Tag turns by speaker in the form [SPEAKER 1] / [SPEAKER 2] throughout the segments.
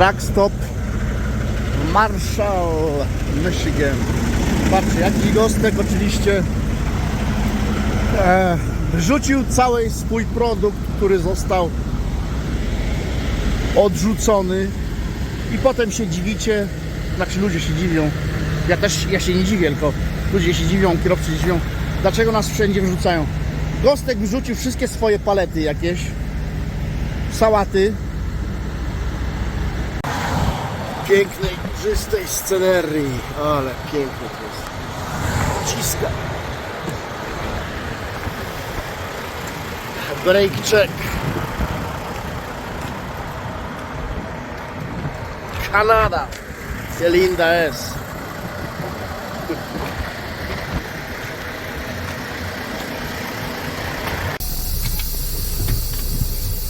[SPEAKER 1] Truck stop Marshall, Michigan. Patrzcie, jakiś gostek oczywiście e, wyrzucił cały swój produkt, który został odrzucony i potem się dziwicie, znaczy ludzie się dziwią, ja też, ja się nie dziwię, tylko ludzie się dziwią, kierowcy się dziwią, dlaczego nas wszędzie wyrzucają. Gostek wyrzucił wszystkie swoje palety jakieś, sałaty, pięknej, czystej scenerii, ale piękne to jest. Ciska. Break check. Kanada. Qué linda es.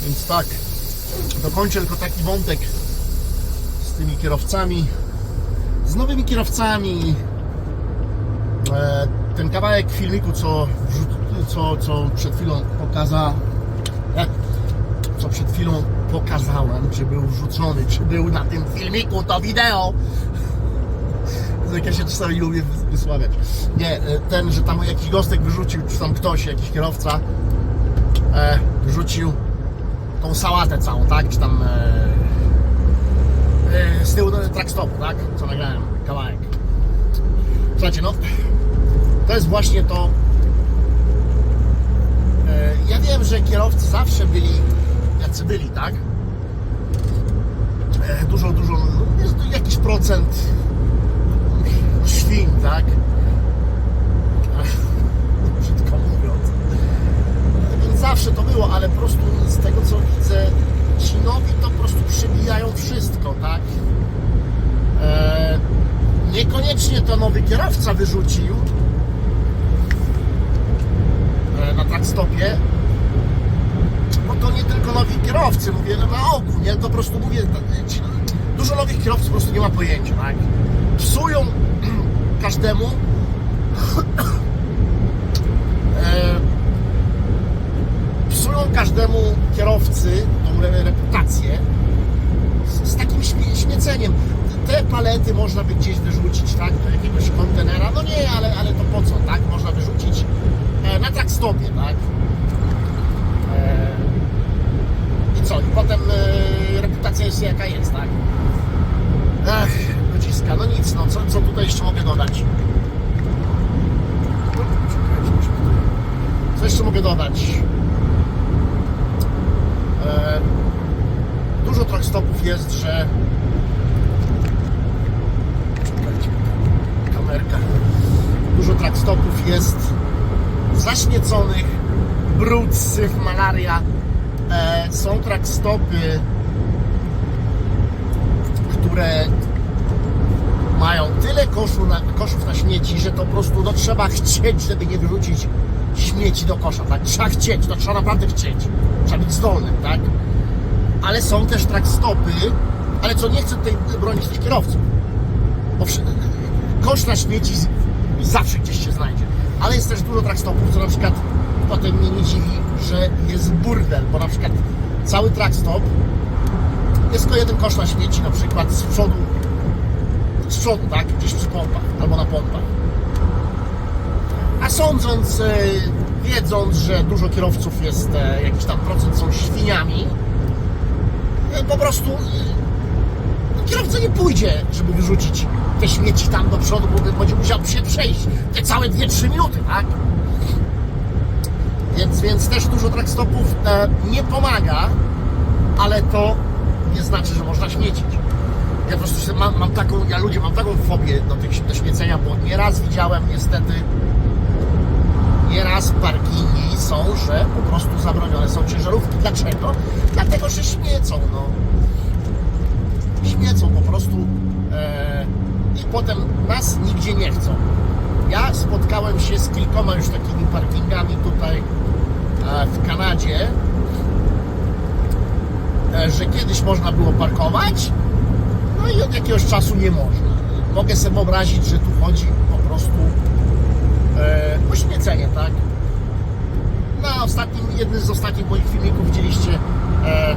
[SPEAKER 1] Więc tak, dokończę tylko taki wątek tymi kierowcami, z nowymi kierowcami. E, ten kawałek filmiku, co, co, co przed chwilą pokaza, e, co przed chwilą pokazałem, czy był wrzucony, czy był na tym filmiku to wideo. Jak ja się czasami lubię wysławiać. Nie, e, ten, że tam jakiś gostek wyrzucił, czy tam ktoś, jakiś kierowca e, wyrzucił tą sałatę całą, tak? Czy tam z tyłu track stopu, tak? Co nagrałem, kawałek. Słuchajcie, no to jest właśnie to. E, ja wiem, że kierowcy zawsze byli jacy byli, tak? E, dużo, dużo, no, jest jakiś procent świn, tak? Brzydko mówiąc. Zawsze to było, ale po prostu z tego co widzę, ci nowi to po prostu przebijają wszystko, tak? E, niekoniecznie to nowy kierowca wyrzucił e, na trackstopie, bo to nie tylko nowi kierowcy, mówię no, na ogół, nie? To po prostu mówię, to- ci, dużo nowych kierowców po prostu nie ma pojęcia, tak? Psują każdemu e, psują każdemu kierowcy tą re- reputację z, z takim śmie- śmieceniem. Te palety można by gdzieś wyrzucić, tak, do jakiegoś kontenera. No nie, ale, ale to po co, tak? Można wyrzucić e, na trackstopie, tak? E, I co? I potem e, reputacja jest jaka jest, tak? Ech, ludziska, no nic, no co, co tutaj jeszcze mogę dodać? Co jeszcze mogę dodać? Dużo trackstopów jest, że dużo trackstopów jest zaśmieconych brud, syf, malaria e, są trackstopy które mają tyle koszu na, koszów na śmieci, że to po prostu no, trzeba chcieć, żeby nie wyrzucić śmieci do kosza, tak? Trzeba chcieć, to trzeba naprawdę chcieć. Trzeba być zdolnym, tak? Ale są też track stopy, ale co nie chcę tutaj bronić tych kierowców. Bo kosz na śmieci zawsze gdzieś się znajdzie. Ale jest też dużo track stopów, co na przykład potem mnie nie dziwi, że jest burdel, bo na przykład cały track stop jest tylko jeden kosz na śmieci, na przykład z przodu, z przodu, tak, gdzieś przy pompach albo na pompach. A sądząc, e, wiedząc, że dużo kierowców jest, e, jakiś tam procent są świniami, e, po prostu kierowca nie pójdzie, żeby wyrzucić te śmieci tam do przodu, bo będzie musiał się przejść te całe 2-3 minuty, tak? Więc, więc też dużo trackstopów e, nie pomaga, ale to nie znaczy, że można śmiecić. Ja po prostu mam, mam taką, ja ludzie mam taką fobię do, tych, do śmiecenia, bo nieraz widziałem niestety, nieraz parkingi są, że po prostu zabronione są ciężarówki. Dlaczego? Dlatego, że śmiecą, no. Śmiecą po prostu e, i potem nas nigdzie nie chcą. Ja spotkałem się z kilkoma już takimi parkingami tutaj e, w Kanadzie, e, że kiedyś można było parkować, no i od jakiegoś czasu nie można. Mogę sobie wyobrazić, że tu chodzi po prostu e, o śmiecenie, tak? Na ostatnim, jednym z ostatnich moich filmików widzieliście e,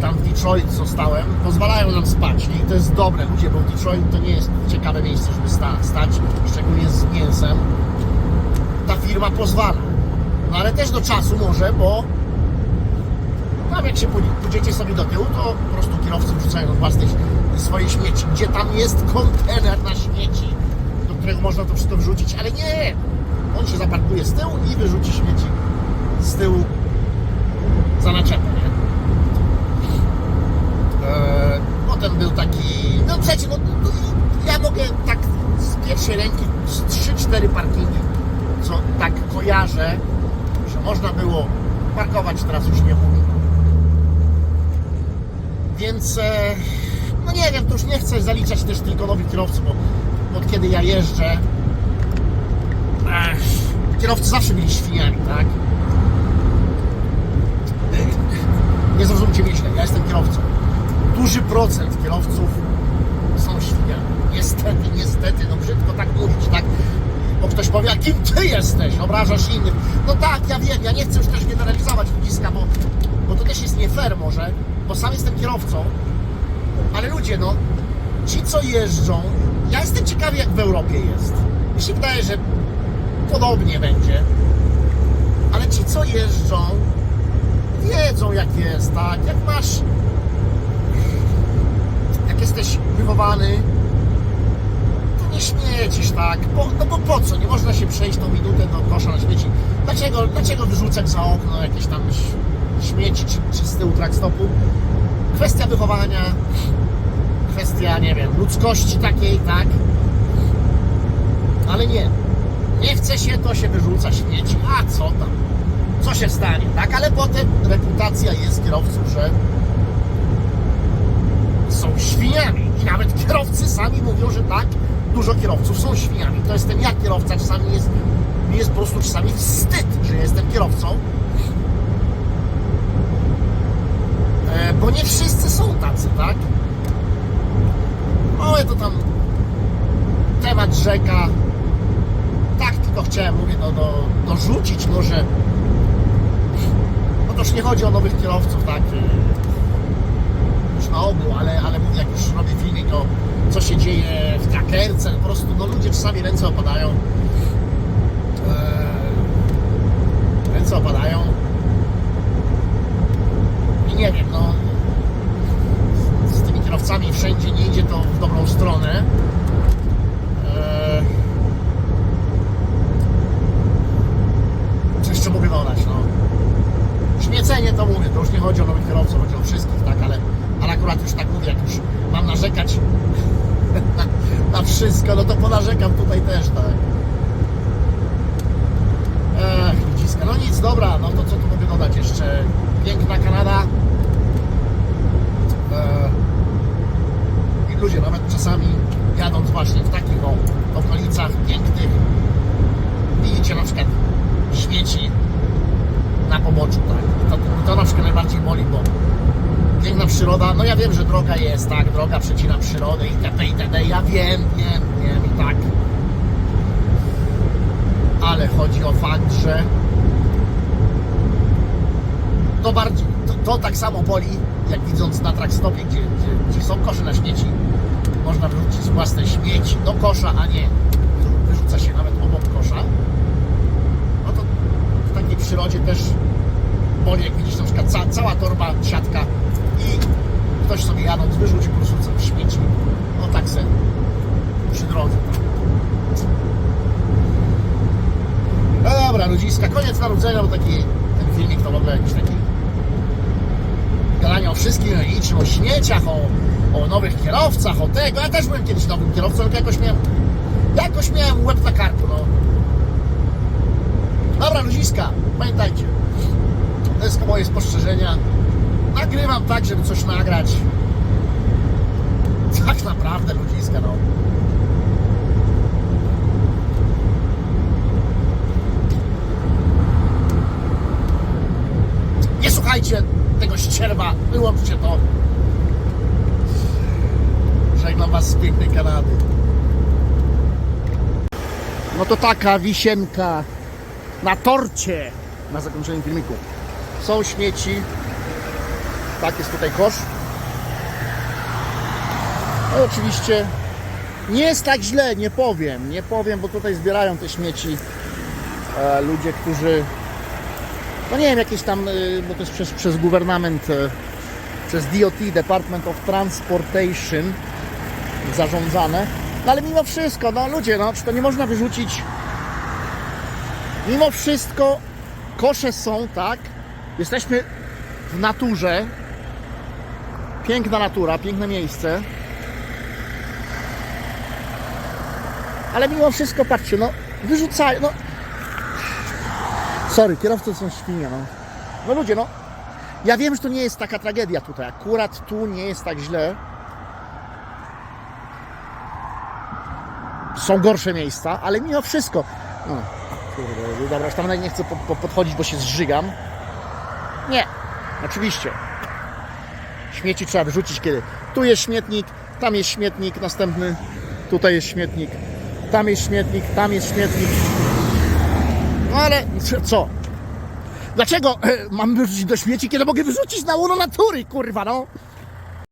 [SPEAKER 1] tam w Detroit zostałem, pozwalają nam spać i to jest dobre ludzie, bo Detroit to nie jest ciekawe miejsce, żeby sta, stać, szczególnie z mięsem. Ta firma pozwala. No ale też do czasu może, bo tam jak się pój- pójdziecie sobie do tyłu, to po prostu kierowcy wrzucają własne swoje śmieci, gdzie tam jest kontener na śmieci, do którego można to wszystko wrzucić, ale nie! On się zaparkuje z tyłu i wyrzuci śmieci z tyłu za naczepę, potem był taki, no przecież, no, no, ja mogę tak z pierwszej ręki z 3-4 parkingi, co tak kojarzę, że można było parkować, teraz już nie. Więc, e, no nie wiem, to już nie chcę zaliczać też tylko nowych kierowców, bo od kiedy ja jeżdżę, ech, kierowcy zawsze byli świniami, tak? Nie zrozumcie mnie źle, ja jestem kierowcą. Duży procent kierowców są świniami. Niestety, niestety, no brzydko tak mówić, tak? Bo ktoś powie, a kim ty jesteś? Obrażasz innych. No tak, ja wiem, ja nie chcę już też generalizować ludziska, bo, bo to też jest nie fair może, bo sam jestem kierowcą, ale ludzie, no, ci co jeżdżą, ja jestem ciekawy jak w Europie jest. Mi się wydaje, że podobnie będzie, ale ci co jeżdżą, wiedzą jak jest, tak? Jak masz, jesteś wychowany, to nie śmiecisz, tak? Bo, no bo po co? Nie można się przejść tą minutę do kosza na śmieci. Dlaczego, dlaczego wyrzucać za okno jakieś tam śmieci czy, czy z tyłu trackstopu? Kwestia wychowania, kwestia, nie wiem, ludzkości takiej, tak? Ale nie. Nie chce się, to się wyrzuca śmieci. A co tam? Co się stanie, tak? Ale potem reputacja jest kierowców, że są świniami. I nawet kierowcy sami mówią, że tak, dużo kierowców są świniami. To jestem ja kierowca, czasami jest, mi jest po prostu czasami wstyd, że jestem kierowcą. E, bo nie wszyscy są tacy, tak? Ale to tam temat rzeka. Tak tylko chciałem, mówię, no, no, dorzucić. No to już nie chodzi o nowych kierowców, tak? Na ogół, ale, ale mówię, jak już robię filmik, to co się dzieje w trackerce, po prostu no ludzie czasami ręce opadają. Eee, ręce opadają. I nie wiem, no z, z tymi kierowcami wszędzie nie idzie to w dobrą stronę. Eee, co jeszcze mogę dodać, no? Śmiecenie to mówię, to już nie chodzi o nowych kierowców, chodzi o wszystkich, tak, ale, ale akurat już tak mówię, jak już mam narzekać na, na wszystko, no to ponarzekam tutaj też, tak. Ech, no nic, dobra, no to co tu mogę dodać jeszcze? Piękna Kanada. Eee, I ludzie nawet czasami jadąc właśnie w takich okolicach pięknych, widzicie na przykład śmieci na poboczu, tak. To, to na przykład najbardziej boli, bo piękna przyroda, no ja wiem, że droga jest, tak, droga przecina przyrodę itp. itd. Ja wiem, wiem, wiem i tak. Ale chodzi o fakt, że to bardziej, to, to tak samo boli, jak widząc na trackstopie, gdzie, gdzie, gdzie są kosze na śmieci, można wyrzucić własne śmieci do kosza, a nie wyrzuca się nawet obok kosza. No to w takiej przyrodzie też boli, jak widzisz na przykład ca, cała torba, siatka i ktoś sobie jadąc wyrzucił po prostu śmieci. No tak se przy drodze. Tak. No dobra, ludziska, koniec narodzenia, bo taki ten filmik to w ogóle jakiś taki gadanie o wszystkim i niczym, o śmieciach, o, o nowych kierowcach, o tego. Ja też byłem kiedyś nowym kierowcą, tylko jakoś miałem, jakoś miałem łeb na karku, no. Dobra, ludziska, pamiętajcie, to jest moje spostrzeżenia. Nagrywam tak, żeby coś nagrać. Tak naprawdę, ludziska, no. Nie słuchajcie tego ścierwa, wyłączcie to. Żegnam Was z pięknej Kanady. No to taka wisienka na torcie na zakończenie filmiku. Są śmieci, Tak, jest tutaj kosz. No oczywiście nie jest tak źle, nie powiem, nie powiem, bo tutaj zbierają te śmieci e, ludzie, którzy, no nie wiem, jakieś tam, y, bo to jest przez, przez gubernament, e, przez DOT, Department of Transportation zarządzane, no ale mimo wszystko, no ludzie, no czy to nie można wyrzucić, mimo wszystko kosze są, tak, jesteśmy w naturze, piękna natura, piękne miejsce, ale mimo wszystko, patrzcie, no wyrzucają, no. Sorry, kierowcy są świnie, no. No ludzie, no ja wiem, że to nie jest taka tragedia tutaj, akurat tu nie jest tak źle, są gorsze miejsca, ale mimo wszystko. No, kurde, dobra, już tam nawet nie chcę po, po, podchodzić, bo się zżygam. Nie, oczywiście. Śmieci trzeba wyrzucić kiedy. Tu jest śmietnik, tam jest śmietnik, następny, tutaj jest śmietnik, tam jest śmietnik, tam jest śmietnik. No ale co? Dlaczego e, mam wyrzucić do śmieci, kiedy mogę wyrzucić na łono natury, kurwa, no?